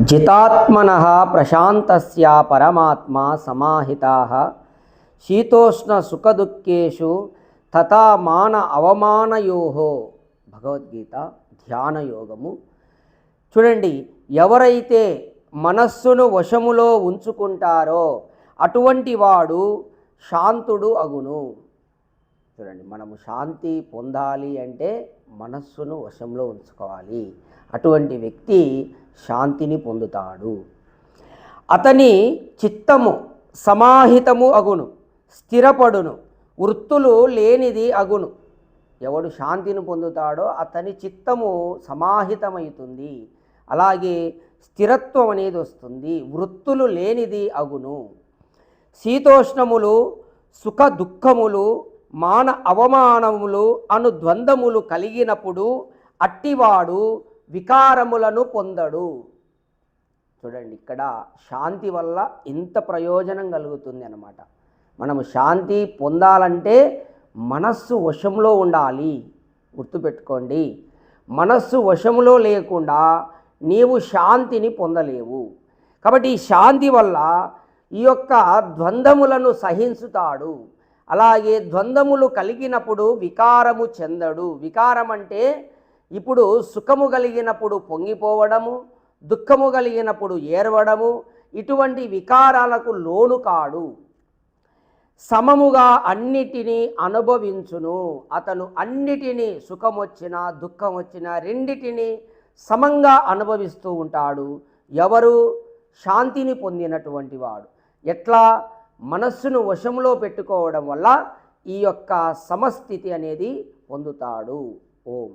జితాత్మన ప్రశాంతస్య పరమాత్మ సమాహితా శీతోష్ణ సుఖదుఃఖేషు తథా మాన అవమానయో భగవద్గీత ధ్యానయోగము చూడండి ఎవరైతే మనస్సును వశములో ఉంచుకుంటారో అటువంటి వాడు శాంతుడు అగును. చూడండి మనము శాంతి పొందాలి అంటే మనస్సును వశంలో ఉంచుకోవాలి. అటువంటి వ్యక్తి శాంతిని పొందుతాడు. అతని చిత్తము సమాహితము అగును స్థిరపడును వృత్తులు లేనిది అగును. ఎవడు శాంతిని పొందుతాడో అతని చిత్తము సమాహితమవుతుంది అలాగే స్థిరత్వం అనేది వస్తుంది వృత్తులు లేనిది అగును. శీతోష్ణములు సుఖ దుఃఖములు మాన అవమానములు అను ద్వంద్వములు కలిగినప్పుడు అట్టివాడు వికారములను పొందడు. చూడండి ఇక్కడ శాంతి వల్ల ఇంత ప్రయోజనం కలుగుతుంది అన్నమాట. మనము శాంతి పొందాలంటే మనస్సు వశంలో ఉండాలి. గుర్తుపెట్టుకోండి మనస్సు వశంలో లేకుండా నీవు శాంతిని పొందలేవు. కాబట్టి ఈ శాంతి వల్ల ఈ యొక్క ద్వంద్వములను సహించుతాడు. అలాగే ద్వంద్వములు కలిగినప్పుడు వికారము చెందడు. వికారం అంటే ఇప్పుడు సుఖము కలిగినప్పుడు పొంగిపోవడము దుఃఖము కలిగినప్పుడు ఏర్వడము ఇటువంటి వికారాలకు లోను కాడు. సమముగా అన్నిటినీ అనుభవించును. అతను అన్నిటినీ సుఖం వచ్చినా దుఃఖం వచ్చినా రెండిటిని సమంగా అనుభవిస్తూ ఉంటాడు. ఎవరు? శాంతిని పొందినటువంటి వాడు. ఎట్లా? మనస్సును వశంలో పెట్టుకోవడం వల్ల ఈ యొక్క సమస్థితి అనేది పొందుతాడు. ఓం.